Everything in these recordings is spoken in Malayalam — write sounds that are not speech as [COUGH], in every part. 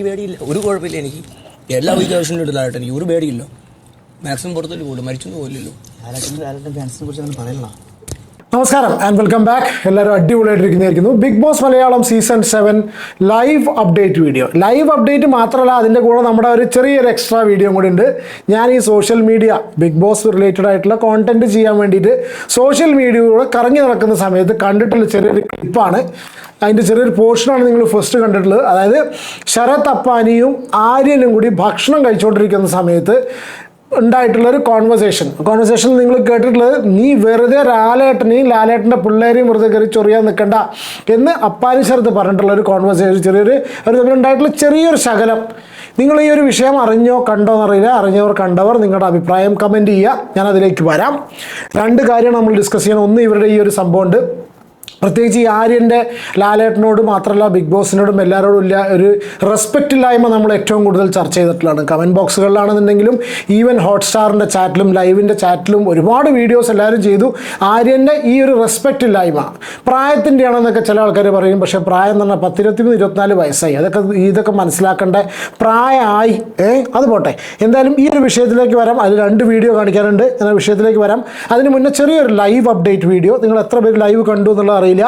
എനിക്ക് പേടിയില്ല ഒരു കുഴപ്പമില്ല എനിക്ക് എല്ലാ വീക്കാവശ്യം ഉണ്ട് ലാലേട്ടൻ എനിക്ക് ഒരു പേടിയില്ല മാക്സിമം പുറത്തോട്ട് പോകും മരിച്ചൊന്നും പോലില്ലല്ലോ ഫാൻസിനെ കുറിച്ച് അങ്ങനെ പറയണല്ലോ നമസ്കാരം ആൻഡ് വെൽക്കം ബാക്ക് എല്ലാവരും അടിപൊളിയായിട്ടിരിക്കുന്നതായിരിക്കുന്നു. Bigg Boss Malayalam season seven live update video live update മാത്രമല്ല അതിന്റെ കൂടെ നമ്മുടെ ഒരു ചെറിയൊരു എക്സ്ട്രാ വീഡിയോ കൂടി ഉണ്ട് ഞാൻ ഈ social media Bigg Boss related ആയിട്ടുള്ള കോണ്ടന്റ് ചെയ്യാൻ വേണ്ടിയിട്ട് സോഷ്യൽ മീഡിയയിലൂടെ കറങ്ങി നടക്കുന്ന സമയത്ത് കണ്ടിട്ടുള്ള ചെറിയൊരു ക്ലിപ്പാണ് അതിന്റെ ചെറിയൊരു പോർഷനാണ് നിങ്ങൾ ഫസ്റ്റ് കണ്ടിട്ടുള്ളത്. അതായത് ശരത് അപ്പാനിയും ആര്യനും കൂടി ഭക്ഷണം കഴിച്ചുകൊണ്ടിരിക്കുന്ന സമയത്ത് ഉണ്ടായിട്ടുള്ള ഒരു കോൺവെർസേഷൻ കോൺവെർസേഷൻ നിങ്ങൾ കേട്ടിട്ടുള്ളത് നീ വെറുതെ ലാലേട്ടനെയും ലാലേട്ടന്റെ പിള്ളേരെയും വെറുതെ കയറി ചൊറിയാൻ നിൽക്കണ്ട എന്ന് അപ്പാനി ശരത്ത് പറഞ്ഞിട്ടുള്ള ഒരു കോൺവെർസേഷൻ ചെറിയൊരു ഒരു തമ്മിലുണ്ടായിട്ടുള്ള ചെറിയൊരു ശകലം. നിങ്ങൾ ഈ ഒരു വിഷയം അറിഞ്ഞോ കണ്ടോ എന്നറിയില്ല. അറിഞ്ഞവർ കണ്ടവർ നിങ്ങളുടെ അഭിപ്രായം കമന്റ് ചെയ്യുക. ഞാൻ അതിലേക്ക് വരാം. രണ്ട് കാര്യമാണ് നമ്മൾ ഡിസ്കസ് ചെയ്യണം. ഒന്ന് ഇവരുടെ ഈ ഒരു സംഭവമുണ്ട് പ്രത്യേകിച്ച് ഈ ആര്യന്റെ ലാലേട്ടനോട് മാത്രമല്ല ബിഗ് ബോസിനോടും എല്ലാവരോടും ഇല്ല ഒരു റെസ്പെക്റ്റ് ഇല്ലായ്മ നമ്മൾ ഏറ്റവും കൂടുതൽ ചർച്ച ചെയ്തിട്ടുള്ളതാണ്. കമന്റ് ബോക്സുകളിലാണെന്നുണ്ടെങ്കിലും ഈവൻ ഹോട്ട്സ്റ്റാറിന്റെ ചാറ്റിലും ലൈവിന്റെ ചാറ്റിലും ഒരുപാട് വീഡിയോസ് എല്ലാവരും ചെയ്തു. ആര്യന്റെ ഈ ഒരു റെസ്പെക്റ്റ് ഇല്ലായ്മ പ്രായത്തിന്റെ ആണെന്നൊക്കെ ചില ആൾക്കാർ പറയും. പക്ഷേ പ്രായം എന്ന് പറഞ്ഞാൽ പത്തിരുപത്തിമൂന്ന് ഇരുപത്തിനാല് വയസ്സായി. അതൊക്കെ ഇതൊക്കെ മനസ്സിലാക്കേണ്ട പ്രായമായി. ഏ അത് പോട്ടെ. എന്തായാലും ഈ ഒരു വിഷയത്തിലേക്ക് വരാം. അതിൽ രണ്ട് വീഡിയോ കാണിക്കാനുണ്ട്. എന്ന വിഷയത്തിലേക്ക് വരാം. അതിന് മുന്നേ ചെറിയൊരു ലൈവ് അപ്ഡേറ്റ് വീഡിയോ നിങ്ങൾ എത്ര പേര് ലൈവ് കണ്ടു എന്നുള്ളത് അറിയില്ല.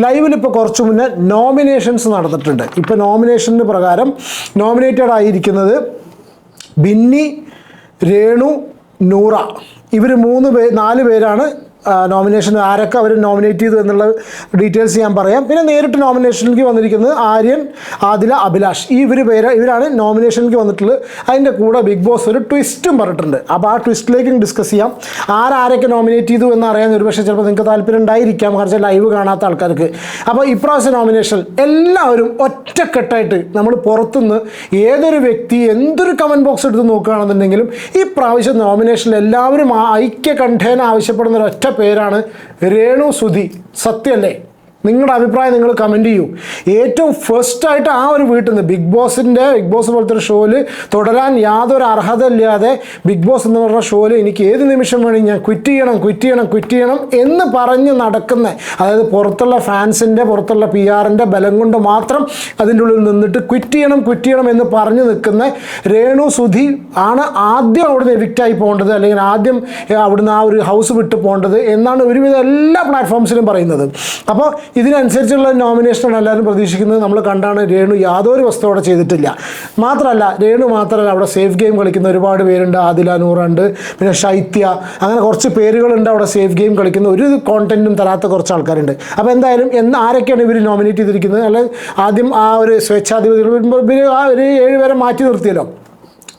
ലൈവിൽ ഇപ്പോൾ കുറച്ച് മുന്നേ നോമിനേഷൻസ് നടന്നിട്ടുണ്ട്. ഇപ്പോൾ നോമിനേഷന് പ്രകാരം നോമിനേറ്റഡ് ആയിരിക്കുന്നത് ബിന്നി രേണു നൂറ. ഇവർ മൂന്ന് പേ നാല് പേരാണ് നോമിനേഷൻ ആരൊക്കെ അവർ നോമിനേറ്റ് ചെയ്തു എന്നുള്ള ഡീറ്റെയിൽസ് ഞാൻ പറയാം. പിന്നെ നേരിട്ട് നോമിനേഷനിലേക്ക് വന്നിരിക്കുന്നത് ആര്യൻ ആദില അഭിലാഷ്. ഈ ഇവർ പേര് ഇവരാണ് നോമിനേഷനിലേക്ക് വന്നിട്ടുള്ളത്. അതിന്റെ കൂടെ ബിഗ് ബോസ് ഒരു ട്വിസ്റ്റും പറഞ്ഞിട്ടുണ്ട്. അപ്പോൾ ആ ട്വിസ്റ്റിലേക്കും ഡിസ്കസ് ചെയ്യാം. ആരാരൊക്കെ നോമിനേറ്റ് ചെയ്തു എന്ന് അറിയാൻ ഒരുപക്ഷെ ചിലപ്പോൾ നിങ്ങൾക്ക് താല്പര്യം ഉണ്ടായിരിക്കാം. കുറച്ച് ലൈവ് കാണാത്ത ആൾക്കാർക്ക്. അപ്പോൾ ഇപ്രാവശ്യം നോമിനേഷൻ എല്ലാവരും ഒറ്റക്കെട്ടായിട്ട് നമ്മൾ പുറത്തുനിന്ന് ഏതൊരു വ്യക്തി എന്തൊരു കമന്റ് ബോക്സ് എടുത്ത് നോക്കുകയാണെന്നുണ്ടെങ്കിലും ഈ പ്രാവശ്യം നോമിനേഷനിൽ എല്ലാവരും ഐക്യ ഐക്യകണ്ഠേന ആവശ്യപ്പെടുന്ന ഒരു ഒറ്റ പേരാണ് രേണു സുധി. സത്യമല്ലേ നിങ്ങളുടെ അഭിപ്രായം നിങ്ങൾ കമന്റ് ചെയ്യൂ. ഏറ്റവും ഫസ്റ്റായിട്ട് ആ ഒരു വീട്ടിൽ നിന്ന് ബിഗ് ബോസിന്റെ ബിഗ് ബോസ് പോലത്തെ ഒരു ഷോയിൽ തുടരാൻ യാതൊരു അർഹത ഇല്ലാതെ ബിഗ് ബോസ് എന്ന് പറഞ്ഞ ഷോയിൽ എനിക്ക് ഏത് നിമിഷം വേണമെങ്കിൽ ഞാൻ ക്വിറ്റ് ചെയ്യണം ക്വിറ്റ് ചെയ്യണം ക്വിറ്റ് ചെയ്യണം എന്ന് പറഞ്ഞ് നടക്കുന്ന അതായത് പുറത്തുള്ള ഫാൻസിന്റെ പുറത്തുള്ള പി ആറിന്റെ ബലം കൊണ്ട് മാത്രം അതിന്റെ ഉള്ളിൽ നിന്നിട്ട് ക്വിറ്റ് ചെയ്യണം ക്വിറ്റ് ചെയ്യണം എന്ന് പറഞ്ഞു നിൽക്കുന്ന രേണു സുധി ആണ് ആദ്യം അവിടുന്ന് എവിക്റ്റായി പോകേണ്ടത്. അല്ലെങ്കിൽ ആദ്യം അവിടുന്ന് ആ ഒരു ഹൗസ് വിട്ട് പോകേണ്ടത് എന്നാണ് ഒരുവിധം എല്ലാ പ്ലാറ്റ്ഫോംസിലും പറയുന്നത്. അപ്പോൾ ഇതിനനുസരിച്ചുള്ള നോമിനേഷനാണ് എല്ലാവരും പ്രതീക്ഷിക്കുന്നത്. നമ്മൾ കണ്ടാണ് രേണു യാതൊരു വസ്തു അവിടെ ചെയ്തിട്ടില്ല. മാത്രമല്ല രേണു മാത്രമല്ല അവിടെ സേഫ് ഗെയിം കളിക്കുന്ന ഒരുപാട് പേരുണ്ട്. ആദില നൂറുണ്ട് പിന്നെ ശൈത്യ അങ്ങനെ കുറച്ച് പേരുകളുണ്ട് അവിടെ സേഫ് ഗെയിം കളിക്കുന്ന. ഒരു കോണ്ടന്റും തരാത്ത കുറച്ച് ആൾക്കാരുണ്ട്. അപ്പോൾ എന്തായാലും എന്ന് ആരൊക്കെയാണ് ഇവർ നോമിനേറ്റ് ചെയ്തിരിക്കുന്നത്? അല്ലെങ്കിൽ ആദ്യം ആ ഒരു സ്വേച്ഛാധിപതികൾ ഇവർ ആ ഒരു ഏഴ് പേരെ മാറ്റി നിർത്തിയല്ലോ.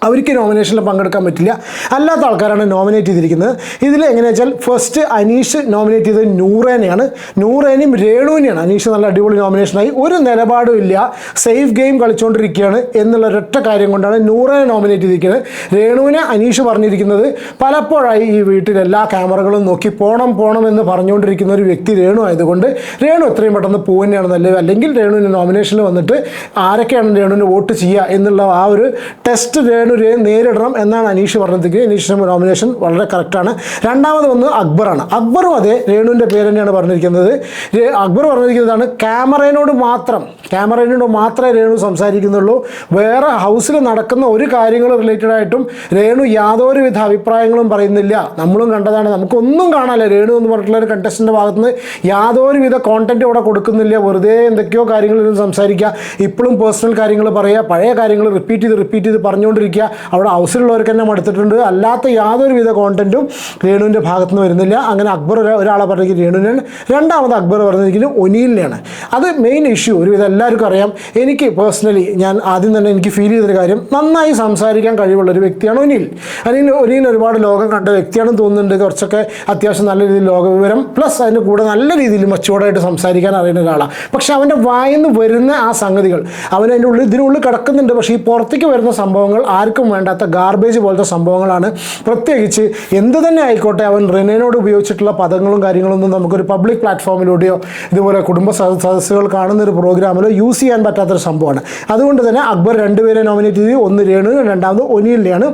അവർക്ക് നോമിനേഷനിൽ പങ്കെടുക്കാൻ പറ്റില്ല. അല്ലാത്ത ആൾക്കാരാണ് നോമിനേറ്റ് ചെയ്തിരിക്കുന്നത്. ഇതിൽ എങ്ങനെയാ വെച്ചാൽ ഫസ്റ്റ് അനീഷ് നോമിനേറ്റ് ചെയ്തത് നൂറേനെയാണ്. നൂറേനെയും രേണുവിനെയാണ്. അനീഷ് നല്ല അടിപൊളി നോമിനേഷനായി ഒരു നിലപാടും ഇല്ല. സേഫ് ഗെയിം കളിച്ചുകൊണ്ടിരിക്കുകയാണ് എന്നുള്ള ഒരൊറ്റ കാര്യം കൊണ്ടാണ് നൂറേനെ നോമിനേറ്റ് ചെയ്തിരിക്കുന്നത്. രേണുവിനെ അനീഷ് പറഞ്ഞിരിക്കുന്നത് പലപ്പോഴായി ഈ വീട്ടിൽ എല്ലാ ക്യാമറകളും നോക്കി പോണം പോണം എന്ന് പറഞ്ഞുകൊണ്ടിരിക്കുന്ന ഒരു വ്യക്തി രേണു ആയതുകൊണ്ട് രേണു എത്രയും പെട്ടെന്ന് പോവുകയാണ് നല്ലത്. അല്ലെങ്കിൽ രേണുവിന് നോമിനേഷനിൽ വന്നിട്ട് ആരൊക്കെയാണ് രേണുവിന് വോട്ട് ചെയ്യുക എന്നുള്ള ആ ഒരു ടെസ്റ്റ് രേണു രേ- നേരിടണം എന്നാണ് അനീഷ് പറഞ്ഞതെങ്കിൽ അനീഷിന്റെ നോമിനേഷൻ വളരെ കറക്റ്റാണ് രണ്ടാമത് വന്ന് അക്ബറാണ്. അക്ബറും അതെ രേണുവിന്റെ പേര് തന്നെയാണ് പറഞ്ഞിരിക്കുന്നത്. അക്ബർ പറഞ്ഞിരിക്കുന്നതാണ് ക്യാമറയിനോട് മാത്രം ക്യാമറയിനോട് മാത്രമേ രേണു സംസാരിക്കുന്നുള്ളൂ. വേറെ ഹൗസിൽ നടക്കുന്ന ഒരു കാര്യങ്ങൾ റിലേറ്റഡ് ആയിട്ടും രേണു യാതൊരുവിധ അഭിപ്രായങ്ങളും പറയുന്നില്ല. നമ്മളും കണ്ടതാണ്. നമുക്കൊന്നും കാണാനില്ല. രേണു എന്ന് പറഞ്ഞിട്ടുള്ള ഒരു കണ്ടസ്റ്റിന്റെ ഭാഗത്തുനിന്ന് യാതൊരുവിധ കോണ്ടന്റ് ഇവിടെ കൊടുക്കുന്നില്ല. വെറുതെ എന്തൊക്കെയോ കാര്യങ്ങളിൽ സംസാരിക്കുക. ഇപ്പോഴും പേഴ്സണൽ കാര്യങ്ങൾ പറയുക. പഴയ കാര്യങ്ങൾ റിപ്പീറ്റ് ചെയ്ത് റിപ്പീറ്റ് ചെയ്ത് പറഞ്ഞുകൊണ്ടിരിക്കുക. അവിടെ ഹൗസിലുള്ളവർക്ക് തന്നെ മടുത്തിട്ടുണ്ട്. അല്ലാത്ത യാതൊരുവിധ കോണ്ടന്റും രേണുവിന്റെ ഭാഗത്തു നിന്ന് വരുന്നില്ല. അങ്ങനെ അക്ബർ ഒരാളെ പറഞ്ഞെങ്കിൽ രേണുവിനാണ്. രണ്ടാമത് അക്ബർ പറഞ്ഞിരിക്കുന്നത് ഒനീലിനെയാണ്. അത് മെയിൻ ഇഷ്യൂ ഒരുവിധം എല്ലാവർക്കും അറിയാം. എനിക്ക് പേഴ്സണലി ഞാൻ ആദ്യം തന്നെ എനിക്ക് ഫീൽ ചെയ്തൊരു കാര്യം നന്നായി സംസാരിക്കാൻ കഴിവുള്ള ഒരു വ്യക്തിയാണ് ഒനീൽ. അല്ലെങ്കിൽ ഒനിയിൽ ഒരുപാട് ലോകം കണ്ട വ്യക്തിയാണെന്ന് തോന്നുന്നുണ്ട്. കുറച്ചൊക്കെ അത്യാവശ്യം നല്ല രീതിയിൽ ലോകവിവരം പ്ലസ് അതിന്റെ കൂടെ നല്ല രീതിയിൽ മച്ചുവോടായിട്ട് സംസാരിക്കാൻ അറിയുന്ന ഒരാളാണ് പക്ഷേ അവന്റെ വായിന്ന് വരുന്ന ആ സംഗതികൾ അവൻ അതിന്റെ ഉള്ളിൽ ഇതിനുള്ളിൽ കിടക്കുന്നുണ്ട്. പക്ഷേ ഈ പുറത്തേക്ക് വരുന്ന സംഭവങ്ങൾ ആർക്കും വേണ്ടാത്ത ഗാർബേജ് പോലത്തെ സംഭവങ്ങളാണ്. പ്രത്യേകിച്ച് എന്ത് തന്നെ ആയിക്കോട്ടെ അവൻ റിനേനോട് ഉപയോഗിച്ചിട്ടുള്ള പദങ്ങളും കാര്യങ്ങളൊന്നും നമുക്കൊരു പബ്ലിക് പ്ലാറ്റ്ഫോമിലൂടെയോ ഇതുപോലെ കുടുംബ സദ- സദസ്സുകൾ കാണുന്ന ഒരു പ്രോഗ്രാമിലോ യൂസ് ചെയ്യാൻ പറ്റാത്തൊരു സംഭവമാണ്. അതുകൊണ്ട് തന്നെ അക്ബർ രണ്ടുപേരെ നോമിനേറ്റ് ചെയ്തു. ഒന്ന് രേണു രണ്ടാമത് ഒനീലിനെയാണ്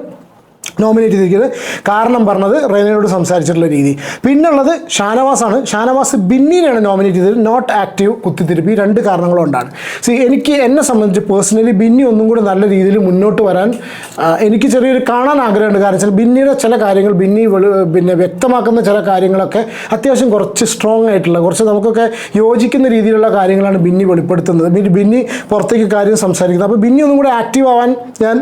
നോമിനേറ്റ് ചെയ്തിരിക്കുന്നത്. കാരണം പറഞ്ഞത് റെനയോട് സംസാരിച്ചിട്ടുള്ള രീതി. പിന്നുള്ളത് ഷാനവാസാണ്. ഷാനവാസ് ബിന്നിനെയാണ് നോമിനേറ്റ് ചെയ്തത്. നോട്ട് ആക്റ്റീവ് കുത്തിത്തിരുപ്പി. രണ്ട് കാരണങ്ങളുകൊണ്ടാണ് സി എനിക്ക് എന്നെ സംബന്ധിച്ച് പേഴ്സണലി ബിന്നി ഒന്നും കൂടി നല്ല രീതിയിൽ മുന്നോട്ട് വരാൻ എനിക്ക് ചെറിയൊരു കാണാൻ ആഗ്രഹമുണ്ട്. കാരണം വെച്ചാൽ ബിന്നിയുടെ ചില കാര്യങ്ങൾ ബിന്നി പിന്നെ വ്യക്തമാക്കുന്ന ചില കാര്യങ്ങളൊക്കെ അത്യാവശ്യം കുറച്ച് സ്ട്രോങ് ആയിട്ടുള്ള കുറച്ച് നമുക്കൊക്കെ യോജിക്കുന്ന രീതിയിലുള്ള കാര്യങ്ങളാണ് ബിന്നി വെളിപ്പെടുത്തുന്നത്. ബിന്നി പുറത്തേക്ക് കാര്യം സംസാരിക്കുന്നത്. അപ്പോൾ ബിന്നി ഒന്നും കൂടി ആക്റ്റീവ് ആവാൻ ഞാൻ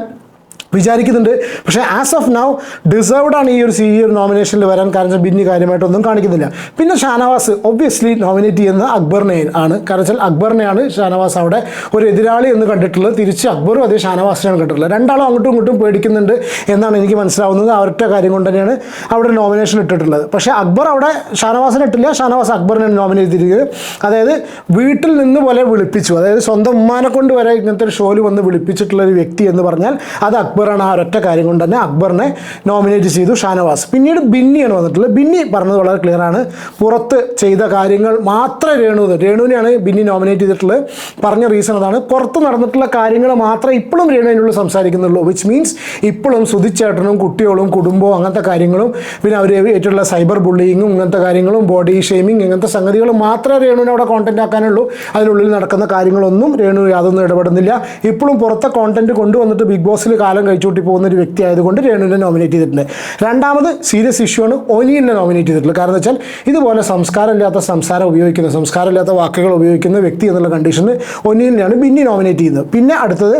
വിചാരിക്കുന്നുണ്ട്. പക്ഷേ ആസ് ഓഫ് നൗ ഡിസേർവ്ഡ് ആണ് ഈ ഒരു സി ഒരു നോമിനേഷനിൽ വരാൻ കാരണം ബിന്നി കാര്യമായിട്ടൊന്നും കാണിക്കുന്നില്ല. പിന്നെ ഷാനവാസ് ഒബ്വിയസ്ലി നോമിനേറ്റ് ചെയ്യുന്ന അക്ബറിനെ ആണ്. കാരണം വെച്ചാൽ അക്ബറിനെയാണ് ഷാനവാസ് അവിടെ ഒരു എതിരാളി എന്ന് കണ്ടിട്ടുള്ളത്. തിരിച്ച് അക്ബറും അതേ ഷാനവാസിനെയാണ് കണ്ടിട്ടുള്ളത്. രണ്ടാളും അങ്ങോട്ടും ഇങ്ങോട്ടും പേടിക്കുന്നുണ്ട് എന്നാണ് എനിക്ക് മനസ്സിലാവുന്നത്. അവരുടെ കാര്യം കൊണ്ട് തന്നെയാണ് അവിടെ നോമിനേഷൻ ഇട്ടിട്ടുള്ളത്. പക്ഷേ അക്ബർ അവിടെ ഷാനവാസിനെ ഇട്ടില്ല. ഷാനവാസ് അക്ബറിനെ നോമിനേറ്റ് ചെയ്തിരിക്കുന്നത്. അതായത് വീട്ടിൽ നിന്ന് പോലെ വിളിപ്പിച്ചു. അതായത് സ്വന്തം ഉമ്മാനെ കൊണ്ട് വരെ ഇങ്ങനത്തെ ഒരു ഷോയിൽ വന്ന് വിളിപ്പിച്ചിട്ടുള്ള ഒരു വ്യക്തി എന്ന് പറഞ്ഞാൽ അത് അക്ബറാണ് ആ ഒരൊറ്റ കാര്യം കൊണ്ട് തന്നെ അക്ബറിനെ നോമിനേറ്റ് ചെയ്തു ഷാനവാസ്. പിന്നീട് ബിന്നിയാണ് വന്നിട്ടുള്ളത്. ബിന്നി പറഞ്ഞത് വളരെ ക്ലിയർ ആണ്. പുറത്ത് ചെയ്ത കാര്യങ്ങൾ മാത്രമേ രേണു രേണുവിനെയാണ് ബിന്നി നോമിനേറ്റ് ചെയ്തിട്ടുള്ളത്. പറഞ്ഞ റീസൺ അതാണ്. പുറത്ത് നടന്നിട്ടുള്ള കാര്യങ്ങൾ മാത്രമേ ഇപ്പോഴും രേണു സംസാരിക്കുന്നുള്ളൂ. വിച്ച് മീൻസ് ഇപ്പോഴും സുധിച്ചേട്ടനും കുട്ടികളും കുടുംബവും അങ്ങനത്തെ കാര്യങ്ങളും പിന്നെ അവർ ഏറ്റുള്ള സൈബർ ബുള്ളിങ്ങും ഇങ്ങനത്തെ കാര്യങ്ങളും ബോഡി ഷെയ്മിങ് ഇങ്ങനത്തെ സംഗതികൾ മാത്രമേ രേണുവിനെ അവിടെ കോണ്ടന്റ് ആക്കാനുള്ളൂ. അതിനുള്ളിൽ നടക്കുന്ന കാര്യങ്ങളൊന്നും രേണു യാതൊന്നും ഇടപെടുന്നില്ല. ഇപ്പോഴും പുറത്തെ കോണ്ടന്റ് കൊണ്ടുവന്നിട്ട് ബിഗ് ബോസിൽ കാലം കഴിച്ചുകൂട്ടി പോകുന്ന ഒരു വ്യക്തി ആയതുകൊണ്ട് രേണുവിനെ നോമിനേറ്റ് ചെയ്തിട്ടുണ്ട്. രണ്ടാമത് സീരിയസ് ഇഷ്യൂ ആണ് ഒനിയനെ നോമിനേറ്റ് ചെയ്തിട്ടുള്ളത്. കാരണം വെച്ചാൽ ഇതുപോലെ സംസ്കാരമില്ലാത്ത സംസാരം ഉപയോഗിക്കുന്ന സംസ്കാരമില്ലാത്ത വാക്കുകൾ ഉപയോഗിക്കുന്ന വ്യക്തി എന്നുള്ള കണ്ടീഷന് ഒനിയനെയാണ് ബിന്നി നോമിനേറ്റ് ചെയ്യുന്നത്. പിന്നെ അടുത്തത്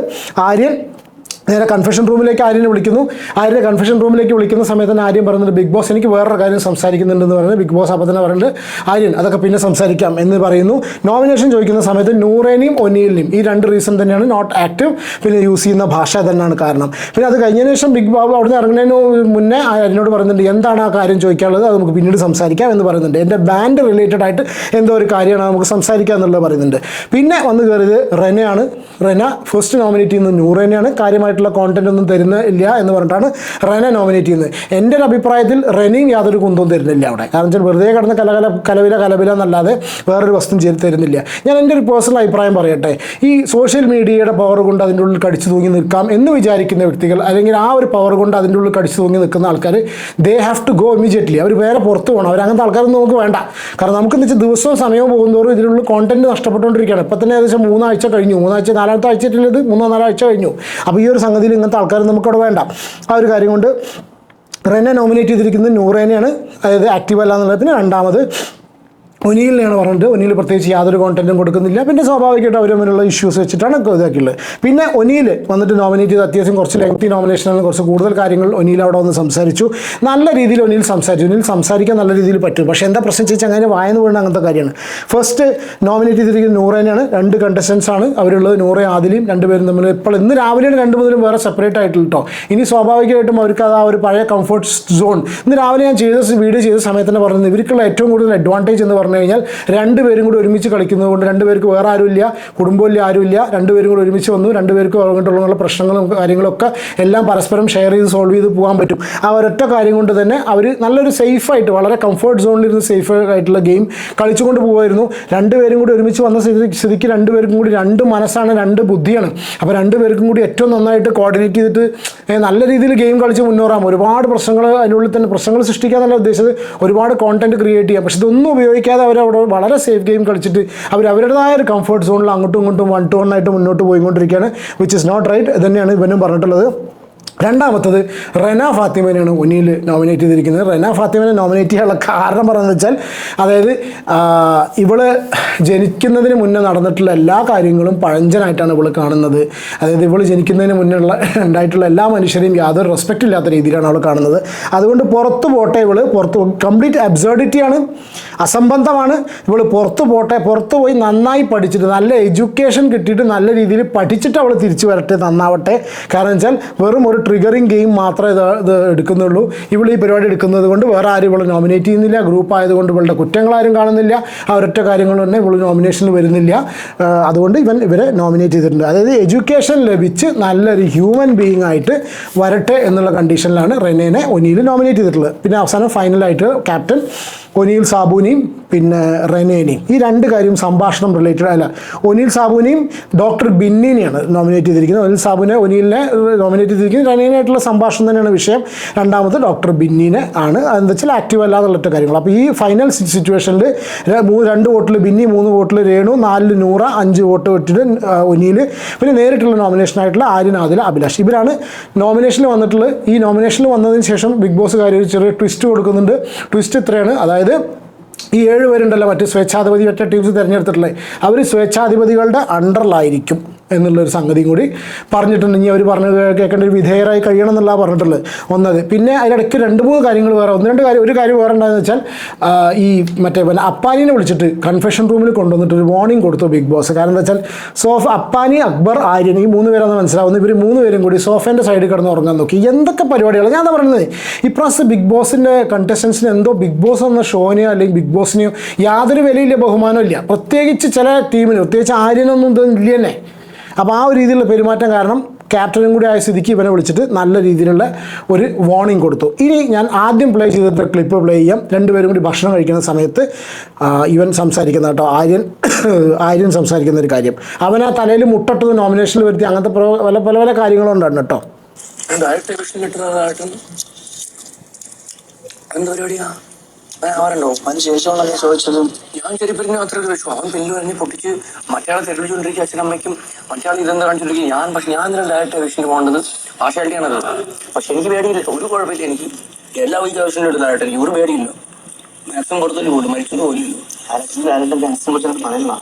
ആര്യൻ നേരെ കൺഫെഷൻ റൂമിലേക്ക് ആര്യനെ വിളിക്കുന്നു. ആര്യനെ കൺഫെഷൻ റൂമിലേക്ക് വിളിക്കുന്ന സമയത്ത് തന്നെ ആര്യം പറയുന്നത് ബിഗ് ബോസ് എനിക്ക് വേറൊരു കാര്യം സംസാരിക്കുന്നുണ്ടെന്ന് പറയുന്നത് ബിഗ് ബോസ് അപ്പം തന്നെ പറഞ്ഞിട്ട് ആര്യൻ അതൊക്കെ പിന്നെ സംസാരിക്കാം എന്ന് പറയുന്നു. നോമിനേഷൻ ചോദിക്കുന്ന സമയത്ത് നൂറേനെയും ഒനിയലിനെയും ഈ രണ്ട് റീസൺ തന്നെയാണ് നോട്ട് ആക്റ്റീവ് പിന്നെ യൂസ് ചെയ്യുന്ന ഭാഷ തന്നെയാണ് കാരണം. പിന്നെ അത് കഴിഞ്ഞതിന് ശേഷം ബിഗ് ബാബു അവിടുന്ന് ഇറങ്ങുന്നതിന് മുന്നേ ആര്യനോട് പറയുന്നുണ്ട് എന്താണ് ആ കാര്യം ചോദിക്കാനുള്ളത്? അത് നമുക്ക് പിന്നീട് സംസാരിക്കാം എന്ന് പറയുന്നുണ്ട്. എന്റെ ബാൻഡ് റിലേറ്റഡ് ആയിട്ട് എന്തോ ഒരു കാര്യമാണ് നമുക്ക് സംസാരിക്കാം എന്നുള്ളത് പറയുന്നുണ്ട്. പിന്നെ വന്ന് കയറിയത് റെനയാണ്. റെന ഫസ്റ്റ് നോമിനേറ്റ് ചെയ്യുന്നത് നൂറേനെയാണ്. കാര്യമായിട്ടുള്ള കോണ്ടന്റ് ഒന്നും തരുന്നില്ല എന്ന് പറഞ്ഞിട്ടാണ് റെനെ നോമിനേറ്റ് ചെയ്യുന്നത്. എന്റെ ഒരു അഭിപ്രായത്തിൽ റെനയും യാതൊരു കുന്തവും തരുന്നില്ല അവിടെ. കാരണം വെച്ചാൽ വെറുതെ കിടന്ന് കലകല കലവില കലവില എന്നല്ലാതെ വേറൊരു വസ്തു ചെയ്ത് തരുന്നില്ല. ഞാൻ എന്റെ ഒരു പേഴ്സണൽ അഭിപ്രായം പറയട്ടെ. ഈ സോഷ്യൽ മീഡിയയുടെ പവർ കൊണ്ട് അതിന്റെ ഉള്ളിൽ കടിച്ചു തൂങ്ങി നിൽക്കാം എന്ന് വിചാരിക്കുന്ന വ്യക്തികൾ അല്ലെങ്കിൽ ആ ഒരു പവർ കൊണ്ട് അതിന്റെ ഉള്ളിൽ കടിച്ചു തൂങ്ങി നിൽക്കുന്ന ആൾക്കാർ they have to go immediately അവർ വേറെ പുറത്ത് പോകണം. അവർ അങ്ങനത്തെ ആൾക്കാരൊന്നും നമുക്ക് വേണ്ട. കാരണം നമുക്ക് എന്ന് വെച്ചാൽ ദിവസവും സമയവും പോകുന്നതോറും ഇതിനുള്ള കോണ്ടന്റ് നഷ്ടപ്പെട്ടുകൊണ്ടിരിക്കുകയാണ്. ഇപ്പം തന്നെ ഏകദേശം മൂന്നാഴ്ച കഴിഞ്ഞു. മൂന്നാഴ്ച നാലാമത്തെ ആഴ്ചയിലുള്ളത് മൂന്നോ നാലാഴ്ച കഴിഞ്ഞു. അപ്പോൾ ഈ ഒരു സംഗതിയിൽ ഇങ്ങനത്തെ ആൾക്കാർ നമുക്കവിടെ വേണ്ട. ആ ഒരു കാര്യം കൊണ്ട് റെന്നെ നോമിനേറ്റ് ചെയ്തിരിക്കുന്നത് നൂറേനെയാണ്. അതായത് ആക്റ്റീവ് അല്ല എന്നുള്ളത് പിന്നെ രണ്ടാമത് ഒനിയിലിനെയാണ് പറഞ്ഞിട്ട് ഒനിയിൽ പ്രത്യേകിച്ച് യാതൊരു കോണ്ടന്റും കൊടുക്കുന്നില്ല. പിന്നെ സ്വാഭാവികമായിട്ട് അവർ തമ്മിലുള്ള ഇഷ്യൂസ് വെച്ചിട്ടാണ് ഇതാക്കിയുള്ളത്. പിന്നെ ഒനിയിൽ വന്നിട്ട് നോമിനേറ്റ് ചെയ്ത് അത്യാവശ്യം കുറച്ച് ലെങ്തി നോമിനേഷനാണ് കുറച്ച് കൂടുതൽ കാര്യങ്ങൾ ഒനിയിൽ അവിടെ വന്ന് സംസാരിച്ചു. നല്ല രീതിയിൽ ഒനിയിൽ സംസാരിച്ചു. ഒനിയിൽ സംസാരിക്കാൻ നല്ല രീതിയിൽ പറ്റും. പക്ഷേ എന്താ പ്രശ്നം ചോദിച്ചാൽ അങ്ങനെ വായന വീണ അങ്ങനത്തെ കാര്യമാണ്. ഫസ്റ്റ് നോമിനേറ്റ് ചെയ്തിരിക്കുന്നത് നൂറേനാണ് രണ്ട് കണ്ടസ്റ്റൻസ് ആണ്. അവരുള്ളത് നൂറേ ആദിലും രണ്ടുപേരും തമ്മിൽ ഇപ്പോൾ ഇന്ന് രാവിലെയാണ് രണ്ട് മുതലും വേറെ സെപ്പറേറ്റ് ആയിട്ടുള്ള കേട്ടോ ഇനി സ്വാഭാവികമായിട്ടും അവർക്ക് അത് ആ ഒരു പഴയ കംഫർട്ട് സോൺ ഇന്ന് രാവിലെ ഞാൻ ചെയ്ത വീഡിയോ ചെയ്ത സമയത്ത് തന്നെ പറഞ്ഞത് ഇവർക്കുള്ള ഏറ്റവും കൂടുതൽ അഡ്വാന്റേജ് എന്ന് പറഞ്ഞു കഴിഞ്ഞാൽ രണ്ടുപേരും കൂടി ഒരുമിച്ച് കളിക്കുന്നത് കൊണ്ട് രണ്ടുപേർക്ക് വേറെ ആരുമില്ല കുടുംബമില്ല ആരുമില്ല. രണ്ടുപേരും കൂടി ഒരുമിച്ച് വന്നു. രണ്ടുപേർക്ക് അങ്ങോട്ടുള്ള പ്രശ്നങ്ങളും കാര്യങ്ങളൊക്കെ എല്ലാം പരസ്പരം ഷെയർ ചെയ്ത് സോൾവ് ചെയ്ത് പോകാൻ പറ്റും. ആ ഒരൊറ്റ കാര്യം കൊണ്ട് തന്നെ അവർ നല്ലൊരു സേഫായിട്ട് വളരെ കംഫർട്ട് സോണിലിരുന്ന് സേഫ് ആയിട്ടുള്ള ഗെയിം കളിച്ചുകൊണ്ട് പോകുമായിരുന്നു രണ്ടുപേരും കൂടി ഒരുമിച്ച് വന്ന സ്ഥിതി സ്ഥിതിക്ക് രണ്ടുപേർക്കും കൂടി രണ്ട് മനസ്സാണ് രണ്ട് ബുദ്ധിയാണ്. അപ്പോൾ രണ്ടുപേർക്കും കൂടി ഏറ്റവും നന്നായിട്ട് കോർഡിനേറ്റ് ചെയ്തിട്ട് നല്ല രീതിയിൽ ഗെയിം കളിച്ച് മുന്നേറാം ഒരുപാട് പ്രശ്നങ്ങൾ അതിനുള്ളിൽ തന്നെ പ്രശ്നങ്ങൾ സൃഷ്ടിക്കാൻ നല്ല ഉദ്ദേശിച്ചത് ഒരുപാട് കോണ്ടന്റ് ക്രിയേറ്റ് ചെയ്യാം. പക്ഷെ ഇതൊന്നും ഉപയോഗിക്കാതെ അവർ അവരവിടെ വളരെ സേഫ് ഗെയിം കളിച്ചിട്ട് അവർ അവരുടേതായ ഒരു കംഫർട്ട് സോണിൽ അങ്ങോട്ടും ഇങ്ങോട്ടും വൺ ടു വൺ ആയിട്ട് മുന്നോട്ട് പോയിക്കൊണ്ടിരിക്കുകയാണ് വിച്ച് ഇസ് നോട്ട് റൈറ്റ് തന്നെയാണ് ഇവനും പറഞ്ഞിട്ടുള്ളത്. രണ്ടാമത്തത് റെന ഫാത്തിമേനെയാണ് ഒനിയിൽ നോമിനേറ്റ് ചെയ്തിരിക്കുന്നത്. റെന ഫാത്തിമേനെ നോമിനേറ്റ് ചെയ്യാനുള്ള കാരണം പറയുന്നത് വെച്ചാൽ അതായത് ഇവൾ ജനിക്കുന്നതിന് മുന്നേ നടന്നിട്ടുള്ള എല്ലാ കാര്യങ്ങളും പഴഞ്ചനായിട്ടാണ് ഇവൾ കാണുന്നത്. അതായത് ഇവൾ ജനിക്കുന്നതിന് മുന്നേ ഉള്ള ഉണ്ടായിട്ടുള്ള എല്ലാ മനുഷ്യരെയും യാതൊരു റെസ്പെക്റ്റ് ഇല്ലാത്ത രീതിയിലാണ് അവൾ കാണുന്നത്. അതുകൊണ്ട് പുറത്ത് പോട്ടെ ഇവൾ. പുറത്ത് കംപ്ലീറ്റ് അബ്സേർഡിറ്റിയാണ് അസംബന്ധമാണ്. ഇവൾ പുറത്ത് പോട്ടെ പുറത്ത് പോയി നന്നായി പഠിച്ചിട്ട് നല്ല എഡ്യൂക്കേഷൻ കിട്ടിയിട്ട് നല്ല രീതിയിൽ പഠിച്ചിട്ട് അവൾ തിരിച്ചു വരട്ടെ നന്നാവട്ടെ. കാരണം വെച്ചാൽ വെറും ഒരു ട്രിഗറിങ് ഗെയിം മാത്രമേ ഇത് ഇത് എടുക്കുന്നുള്ളൂ. ഇവൾ ഈ പരിപാടി എടുക്കുന്നത് കൊണ്ട് വേറെ ആരും ഇവളെ നോമിനേറ്റ് ചെയ്യുന്നില്ല. ഗ്രൂപ്പ് ആയതുകൊണ്ട് ഇവളുടെ കുറ്റങ്ങളാരും കാണുന്നില്ല. ആ ഒരൊറ്റ കാര്യങ്ങൾ തന്നെ ഇവൾ നോമിനേഷനിൽ വരുന്നില്ല. അതുകൊണ്ട് ഇവൻ ഇവരെ നോമിനേറ്റ് ചെയ്തിട്ടുണ്ട്. അതായത് എഡ്യൂക്കേഷൻ ലഭിച്ച് നല്ലൊരു ഹ്യൂമൻ ബീയിങ് ആയിട്ട് വരട്ടെ എന്നുള്ള കണ്ടീഷനിലാണ് റെനേനെ ഒനിയിൽ നോമിനേറ്റ് ചെയ്തിട്ടുള്ളത്. പിന്നെ അവസാനം ഫൈനലായിട്ട് ക്യാപ്റ്റൻ ഒനിയിൽ സാബുനിയും പിന്നെ റെനേനെയും. ഈ രണ്ട് കാര്യം സംഭാഷണം റിലേറ്റഡ് അല്ല. ഒനിൽ സാബുനിയും ഡോക്ടർ ബിന്നിനെയാണ് നോമിനേറ്റ് ചെയ്തിരിക്കുന്നത്. ഒനിൽ സാബുനെ ഒനിലിനെ നോമിനേറ്റ് ചെയ്തിരിക്കുന്നത് റെനേനായിട്ടുള്ള സംഭാഷണം തന്നെയാണ് വിഷയം. രണ്ടാമത് ഡോക്ടർ ബിന്നിനെ ആണ്. അതെന്താ വെച്ചാൽ ആക്റ്റീവ് അല്ലാതുള്ള കാര്യങ്ങൾ അപ്പോൾ ഈ ഫൈനൽ സിറ്റുവേഷനിൽ രണ്ട് വോട്ടിൽ ബിന്നി മൂന്ന് വോട്ടിൽ രേണു നാലിൽ നൂറ അഞ്ച് വോട്ട് വെച്ചിട്ട് ഒനിയിൽ പിന്നെ നേരിട്ടുള്ള നോമിനേഷനായിട്ടുള്ള ആര്യൻ ആദില അഭിലാഷ്. ഇവരാണ് നോമിനേഷനിൽ വന്നിട്ടുള്ളത്. ഈ നോമിനേഷനിൽ വന്നതിന് ശേഷം ബിഗ് ബോസ് കാര്യം ഒരു ചെറിയ ട്വിസ്റ്റ് കൊടുക്കുന്നുണ്ട്. ട്വിസ്റ്റ് ഇത്രയാണ്. അതായത് ഈ ഏഴ് പേരുണ്ടല്ലോ മറ്റ് സ്വേച്ഛാധിപതി മറ്റേ ടീംസ് തിരഞ്ഞെടുത്തിട്ടുള്ളത്. അവർ സ്വേച്ഛാധിപതികളുടെ അണ്ടറിലായിരിക്കും എന്നുള്ളൊരു സംഗതിയും കൂടി പറഞ്ഞിട്ടുണ്ട്. ഇനി അവർ പറഞ്ഞ് കേൾക്കേണ്ട ഒരു വിധേയരായി കഴിയണം എന്നുള്ള പറഞ്ഞിട്ടുള്ളത്. ഒന്നത്. പിന്നെ അതിനിടയ്ക്ക് രണ്ട് മൂന്ന് കാര്യങ്ങൾ വേറെ. ഒന്ന് രണ്ട് കാര്യം ഒരു കാര്യം വേറെ ഉണ്ടായെന്ന് വെച്ചാൽ ഈ മറ്റേ പിന്നെ അപ്പാനിനെ വിളിച്ചിട്ട് കൺഫെഷൻ റൂമിൽ കൊണ്ടുവന്നിട്ട് ഒരു വാർണിംഗ് കൊടുത്തു ബിഗ് ബോസ് കാരണം എന്താ വെച്ചാൽ സോഫ് അപ്പാനി അക്ബർ ആര്യൻ ഈ മൂന്ന് പേരാണെന്ന് മനസ്സിലാവുന്നു. ഇവർ മൂന്ന് പേരും കൂടി സോഫേന്റെ സൈഡിൽ കിടന്ന് ഉറങ്ങാൻ നോക്കി. എന്തൊക്കെ പരിപാടികളാണ് ഞാൻ പറയുന്നത് ഇപ്രാവശ്യം ബിഗ് ബോസിന്റെ കണ്ടസ്റ്റൻസിന് എന്തോ ബിഗ് ബോസ് എന്ന ഷോനെയോ അല്ലെങ്കിൽ ബിഗ് ബോസിനെയോ യാതൊരു വിലയില്ല ബഹുമാനമില്ല പ്രത്യേകിച്ച് ചില ടീമിന് പ്രത്യേകിച്ച് ആര്യനൊന്നും ഇതൊന്നും ഇല്ല തന്നെ അപ്പോൾ ആ ഒരു രീതിയിലുള്ള പെരുമാറ്റം കാരണം ക്യാപ്റ്റനും കൂടി ആയ സ്ഥിതിക്ക് ഇവനെ വിളിച്ചിട്ട് നല്ല രീതിയിലുള്ള ഒരു വാർണിംഗ് കൊടുത്തു. ഇനി ഞാൻ ആദ്യം പ്ലേ ചെയ്തിട്ട് ക്ലിപ്പ് പ്ലേ ചെയ്യാം. രണ്ടുപേരും കൂടി ഭക്ഷണം കഴിക്കുന്ന സമയത്ത് ഇവൻ സംസാരിക്കുന്ന കേട്ടോ ആര്യൻ [COUGHS] ആര്യൻ സംസാരിക്കുന്ന ഒരു കാര്യം. അവൻ ആ തലയിൽ മുട്ടട്ടത് നോമിനേഷനിൽ വരുത്തി അങ്ങനത്തെ പല പല പല കാര്യങ്ങളും ഉണ്ടായിരുന്നു കേട്ടോ. എന്താ പരിപാടിയാ ആവാറുണ്ടോ അതിന് ശേഷമുള്ള ഞാൻ ചോദിച്ചതും ഞാൻ ചെരുപ്പിന് അത്ര ചോദിച്ചു. അവൻ പെല്ലു പറഞ്ഞ് പൊട്ടിച്ച് മറ്റയാളെ തെളിച്ചുകൊണ്ടിരിക്കുക അച്ഛനമ്മയ്ക്കും മറ്റയാൾ ഇതെന്താ കാണിച്ചിരിക്കും ഞാൻ പക്ഷെ ഞാൻ ഇന്നലെ ഡയറക്റ്റ് വിഷയം പോകേണ്ടത് പാർഷ്യാലിറ്റിയാണത് പക്ഷെ എനിക്ക് പേടിയില്ല. ഒരു കുഴപ്പമില്ല. എനിക്ക് എല്ലാ വിദ്യാഭ്യാസം ആവശ്യം എടുത്തായിട്ട് എനിക്ക് ഒരു പേടിയില്ല. മാക്സിമം പോലും കുറിച്ച് എനിക്ക് പറയണം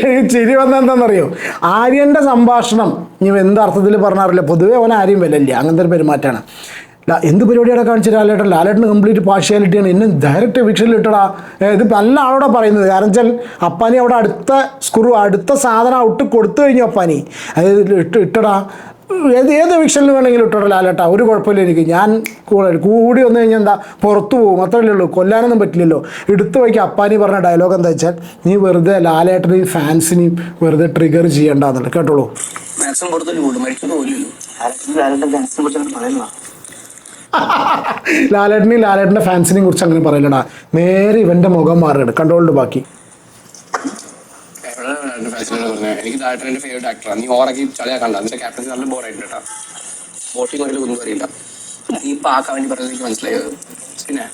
എനിക്ക് ചിരി വന്ന എന്താണെന്നറിയോ? ആര്യന്റെ സംഭാഷണം ഇനി എന്ത് അർത്ഥത്തിൽ പറഞ്ഞാറില്ല. പൊതുവേ അവൻ ആര്യം വിലയില്ല അങ്ങനത്തെ ഒരു പെരുമാറ്റമാണ്. എന്ത് പരിപാടിയാണ് കാണിച്ചത്? ലാലേട്ടൻ ലാലേട്ടന് കംപ്ലീറ്റ് പാർഷ്യാലിറ്റിയാണ്. എന്നെ ഡയറക്റ്റ് ഏ, ഇത് നല്ല ആളോടെ പറയുന്നത്. കാരണം വെച്ചാൽ അപ്പാനി അവിടെ അടുത്ത സ്ക്രൂ അടുത്ത സാധനം ഔട്ട് കൊടുത്തു കഴിഞ്ഞു അപ്പാനി. അതായത് ഇട്ട് ഇട്ടടാ. ഏത് ഏത് വിക്ഷനിൽ വേണമെങ്കിലും ഇട്ടോടാ ലാലേട്ടാ. ഒരു കുഴപ്പമില്ല എനിക്ക്. ഞാൻ കൂടെ കൂടി വന്നു കഴിഞ്ഞാൽ എന്താ പുറത്തു പോകും. അത്രയല്ലേ ഉള്ളൂ. കൊല്ലാനൊന്നും പറ്റില്ലല്ലോ. എടുത്തു വയ്ക്ക് അപ്പാനി പറഞ്ഞ ഡയലോഗ് എന്താ വെച്ചാൽ നീ വെറുതെ ലാലേട്ടനെയും ഫാൻസിനെയും വെറുതെ ട്രിഗർ ചെയ്യണ്ടെന്നുള്ളത്. കേട്ടോളൂ. മാക്സിമം പുറത്തൊരു പോലും [LAUGHS] ലാലേട്ടനെയും ലാലേട്ടന്റെ ഫാൻസിനെയും കുറിച്ച് അങ്ങനെ പറയില്ലടാ നേരെ ഇവന്റെ മുഖം മാറുകയാണ് കണ്ടോളുണ്ട് ബാക്കി. എനിക്ക് എന്റെ ഫേവറേറ്റ് ആക്ടറാണ് നീ ഓറാക്കി ചളിയാക്കണ്ട നിന്റെ ക്യാപ്റ്റൻസി നല്ല ബോറായിട്ട് കേട്ടാ. ബോട്ടിംഗ് വരലും ഒന്നും അറിയില്ല. നീ ഇപ്പൊ ആക്കാൻ വേണ്ടി പറഞ്ഞത് എനിക്ക് മനസ്സിലായത് പിന്നെ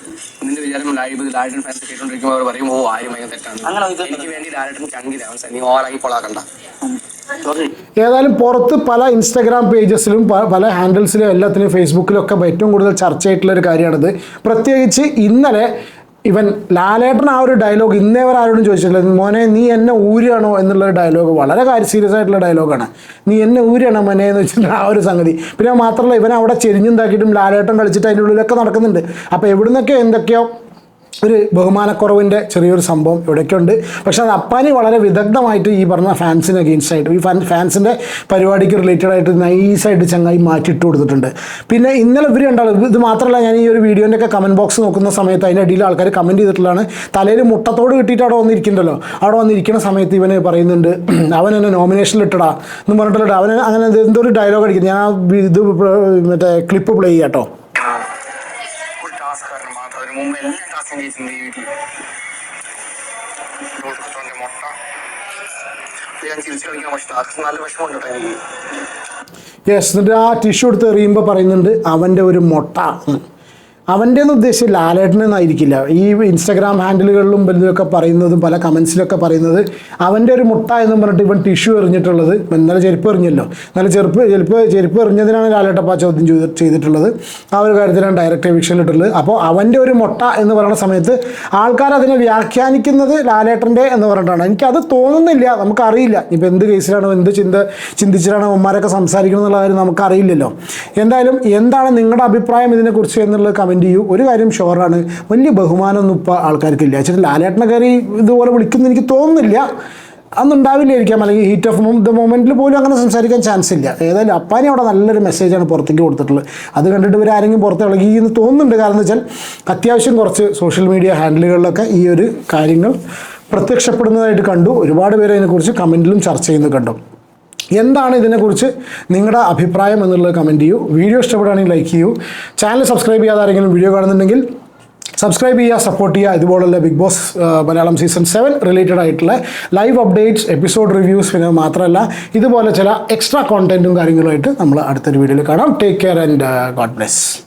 നിന്റെ വിചാരം ലൈവ് ലാലട്ടൻ ഫാൻസ് കേട്ടോണ്ടിരിക്കുമ്പോൾ അവർ പറയും ഓ ആരും ഭയങ്കര തെറ്റാണ് എനിക്ക് വേണ്ടി ലാലേട്ടൻ കണ്ടില്ല അവൻ നീ ഓറാക്കി കൊളാക്കണ്ട ഏതായാലും പുറത്ത് പല ഇൻസ്റ്റാഗ്രാം പേജസിലും പല ഹാൻഡിൽസിലും എല്ലാത്തിനും ഫേസ്ബുക്കിലും ഒക്കെ ഏറ്റവും കൂടുതൽ ചർച്ചയായിട്ടുള്ള ഒരു കാര്യമാണിത്. പ്രത്യേകിച്ച് ഇന്നലെ ഇവൻ ലാലേട്ടൻ ആ ഒരു ഡയലോഗ് ഇന്നേ വരെ ആരോടും ചോദിച്ചിട്ടില്ല. മോനെ നീ എന്നെ ഊരുകയാണോ എന്നുള്ള ഡയലോഗ് വളരെ കാര്യം സീരിയസ് ആയിട്ടുള്ള ഡയലോഗാണ് നീ എന്നെ ഊരാണോ മോനെ എന്ന് വെച്ചിട്ട് ആ ഒരു സംഗതി. പിന്നെ മാത്രമല്ല ഇവൻ അവിടെ ചെരിഞ്ഞുണ്ടാക്കിയിട്ടും ലാലേട്ടൻ കളിച്ചിട്ട് അതിന്റെ ഉള്ളിലൊക്കെ നടക്കുന്നുണ്ട്. അപ്പോൾ എവിടുന്നൊക്കെ എന്തൊക്കെയോ ഒരു ബഹുമാനക്കുറവിന്റെ ചെറിയൊരു സംഭവം ഇവിടേക്കുണ്ട്. പക്ഷെ അത് അപ്പാനി വളരെ വിദഗ്ധമായിട്ട് ഈ പറഞ്ഞ ഫാൻസിന് അഗെയിൻസ്റ്റ് ആയിട്ട് ഈ ഫാൻ ഫാൻസിന്റെ പരിപാടിക്ക് റിലേറ്റഡ് ആയിട്ട് നൈസായിട്ട് ചങ്ങായി മാറ്റിയിട്ട് കൊടുത്തിട്ടുണ്ട്. പിന്നെ ഇന്നലെ ഇവർ ഉണ്ടാവും ഇത് മാത്രമല്ല ഞാൻ ഈ ഒരു വീഡിയോന്റെ ഒക്കെ കമന്റ് ബോക്സ് നോക്കുന്ന സമയത്ത് അതിന്റെ അടിയിൽ ആൾക്കാർ കമന്റ് ചെയ്തിട്ടുള്ളതാണ്. തലയിൽ മുട്ടത്തോട് കിട്ടിയിട്ട് അവിടെ വന്നിരിക്കുന്നുണ്ടല്ലോ അവിടെ വന്നിരിക്കുന്ന സമയത്ത് ഇവന് പറയുന്നുണ്ട് അവൻ എന്നെ നോമിനേഷനിൽ ഇട്ടടാ എന്ന് പറഞ്ഞിട്ടുള്ള അവൻ അങ്ങനെ എന്തോ ഒരു ഡയലോഗ് അടിക്കുന്നത് ഞാൻ ഇത് മറ്റേ ക്ലിപ്പ് പ്ലേ ചെയ്യാട്ടോ ഒരു ടാസ്ക് ചെയ്തിട്ടുണ്ട് ഈ വീട്ടിൽ മുട്ട ഞാൻ ചിരിച്ചു കളിക്കാൻ പക്ഷെ ടാസ്ക് നല്ല വിഷമമുണ്ട് കേട്ടോ എനിക്ക് യെസ് എന്നിട്ട് ആ ടിഷ്യൂ എടുത്ത് എറിയുമ്പോൾ പറയുന്നുണ്ട് അവന്റെ ഒരു മൊട്ട. അവന്റെ എന്ന് ഉദ്ദേശിച്ച് ലാലേട്ടനെന്നായിരിക്കില്ല. ഈ ഇൻസ്റ്റാഗ്രാം ഹാൻഡിലുകളിലും വലുതൊക്കെ പറയുന്നതും പല കമൻസിലൊക്കെ പറയുന്നത് അവന്റെ ഒരു മുട്ട എന്ന് പറഞ്ഞിട്ട് ഇവൻ ടിഷ്യൂ എറിഞ്ഞിട്ടുള്ളത്. ഇന്നലെ ചെരുപ്പ് എറിഞ്ഞല്ലോ. ഇന്നലെ ചെരുപ്പ് ചെരുപ്പ് ചെരുപ്പ് എറിഞ്ഞതിനാണ് ലാലേട്ടപ്പ ചോദ്യം ചെയ്ത് ചെയ്തിട്ടുള്ളത്. ആ ഒരു കാര്യത്തിലാണ് ഡയറക്റ്റ് വിഷയിലിട്ടുള്ളത് അപ്പോൾ അവന്റെ ഒരു മുട്ട എന്ന് പറയുന്ന സമയത്ത് ആൾക്കാർ അതിനെ വ്യാഖ്യാനിക്കുന്നത് ലാലേട്ടന്റെ എന്ന് പറഞ്ഞിട്ടാണ്. എനിക്കത് തോന്നുന്നില്ല. നമുക്കറിയില്ല. ഇപ്പോൾ എന്ത് കേസിലാണോ എന്ത് ചിന്ത ചിന്തിച്ചിട്ടാണോ ഉമ്മാരൊക്കെ സംസാരിക്കണം എന്നുള്ള കാര്യം നമുക്കറിയില്ലല്ലോ. എന്തായാലും എന്താണ് നിങ്ങളുടെ അഭിപ്രായം ഇതിനെക്കുറിച്ച് എന്നുള്ളത് കമന്റ് ചെയ്യൂ. ഒരു കാര്യം ഷുവറാണ് വലിയ ബഹുമാനമൊന്നും ഇപ്പോൾ ആൾക്കാർക്കില്ല ചേട്ടൻ ലാലേട്ടനെ കയറി ഇതുപോലെ വിളിക്കുന്നു എനിക്ക് തോന്നുന്നില്ല. അന്നുണ്ടാവില്ലായിരിക്കാം. അല്ലെങ്കിൽ ഹീറ്റ് ഓഫ് ദ മൊമെന്റിൽ പോലും അങ്ങനെ സംസാരിക്കാൻ ചാൻസ് ഇല്ല. ഏതായാലും അപ്പാനി അവിടെ നല്ലൊരു മെസ്സേജാണ് പുറത്തേക്ക് കൊടുത്തിട്ടുള്ളത്. അത് കണ്ടിട്ട് ഇവർ ആരെങ്കിലും പുറത്ത് ഇളകി എന്ന് തോന്നുന്നുണ്ട്. കാരണം എന്ന് വെച്ചാൽ അത്യാവശ്യം കുറച്ച് സോഷ്യൽ മീഡിയ ഹാൻഡിലുകളിലൊക്കെ ഈ ഒരു കാര്യങ്ങൾ പ്രത്യക്ഷപ്പെടുന്നതായിട്ട് കണ്ടു. ഒരുപാട് പേര് അതിനെക്കുറിച്ച് കമന്റിലും ചർച്ച ചെയ്യുന്നത് കണ്ടു. എന്താണ് ഇതിനെക്കുറിച്ച് നിങ്ങളുടെ അഭിപ്രായം എന്നുള്ളത് കമന്റ് ചെയ്യൂ. വീഡിയോ ഇഷ്ടപ്പെടുകയാണെങ്കിൽ ലൈക്ക് ചെയ്യൂ. ചാനൽ സബ്സ്ക്രൈബ് ചെയ്യാതെ ആരെങ്കിലും വീഡിയോ കാണുന്നുണ്ടെങ്കിൽ സബ്സ്ക്രൈബ് ചെയ്യുക സപ്പോർട്ട് ചെയ്യുക. ഇതുപോലുള്ള Bigg Boss Malayalam season seven related ആയിട്ടുള്ള ലൈവ് അപ്ഡേറ്റ്സ് എപ്പിസോഡ് റിവ്യൂസ് പിന്നെ മാത്രമല്ല ഇതുപോലെ ചില എക്സ്ട്രാ കോണ്ടന്റും കാര്യങ്ങളുമായിട്ട് നമ്മൾ അടുത്തൊരു വീഡിയോയിൽ കാണാം. Take care and God bless